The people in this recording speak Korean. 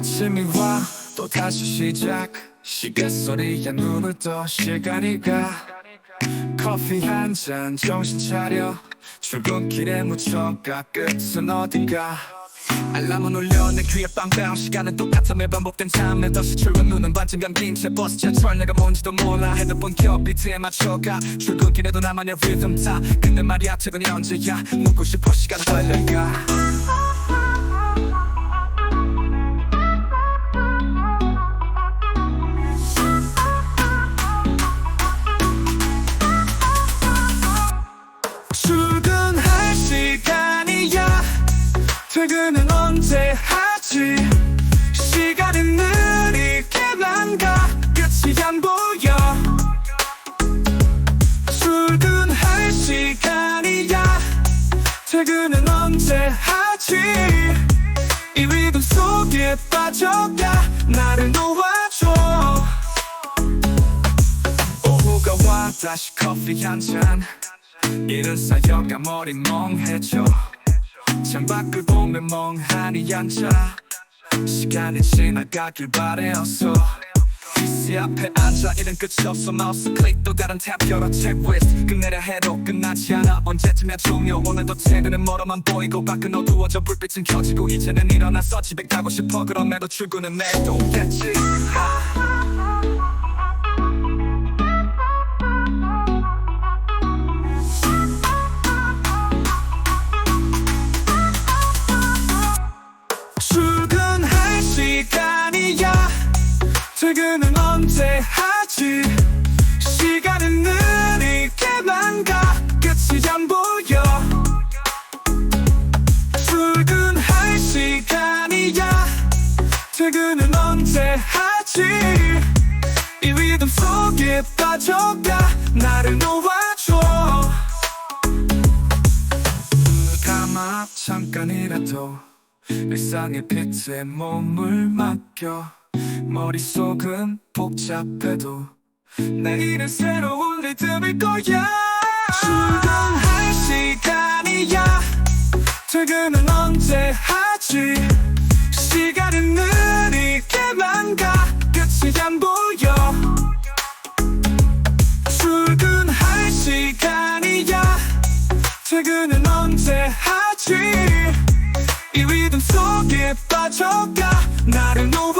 아침이 와. 또 다시 시작. 시계소리에 눈을 떠 시간이 가. 커피 한 잔 정신 차려. 출근길에 묻혀가 끝은 어딘가? 알람은 울려 내 귀에 빵빵 시간은 똑같아 매일 반복된 참내 다시 출근 눈은 반쯤 감긴 채 버스 지하철 내가 뭔지도 몰라. 핸드폰 켜 비트에 맞춰가. 출근길에도 나만의 리듬 타. 근데 말이야 퇴근이 언제야? 묻고 싶어 시간 빨려가 퇴근은 언제 하지? 시간이 느리게만 가? 끝이 안 보여. 출근할 시간이야. 퇴근은 언제 하지? 이 리듬 속에 빠져가 나를 놓아줘. 오후가 와 다시 커피 한잔. 이른 사여가 머리 멍해져 창밖을 보며 멍하니 앉아. 시간이 지나가길 바래 어서 PC 앞에 앉아 이런 끝이 없어 마우스 클릭 또 다른 탭 열어 체크리스트 끝내려 해도 끝나지 않아. 언제쯤이야 종료? 오늘도 퇴근은 멀어만 보이고 밖은 어두워져 불빛은 켜지고 이제는 일어나서 집에 가고 싶어. 그럼에도 출근은 해도 겠지 퇴근은 언제 하지? 이 리듬 속에 빠져가 나를 놓아줘. 감아 잠깐이라도 일상의 피트에 몸을 맡겨. 머릿속은 복잡해도 내일은 새로운 리듬일 거야. 출근할 시간이야. 퇴근은 언제 하지 빠져가. 나를 놓아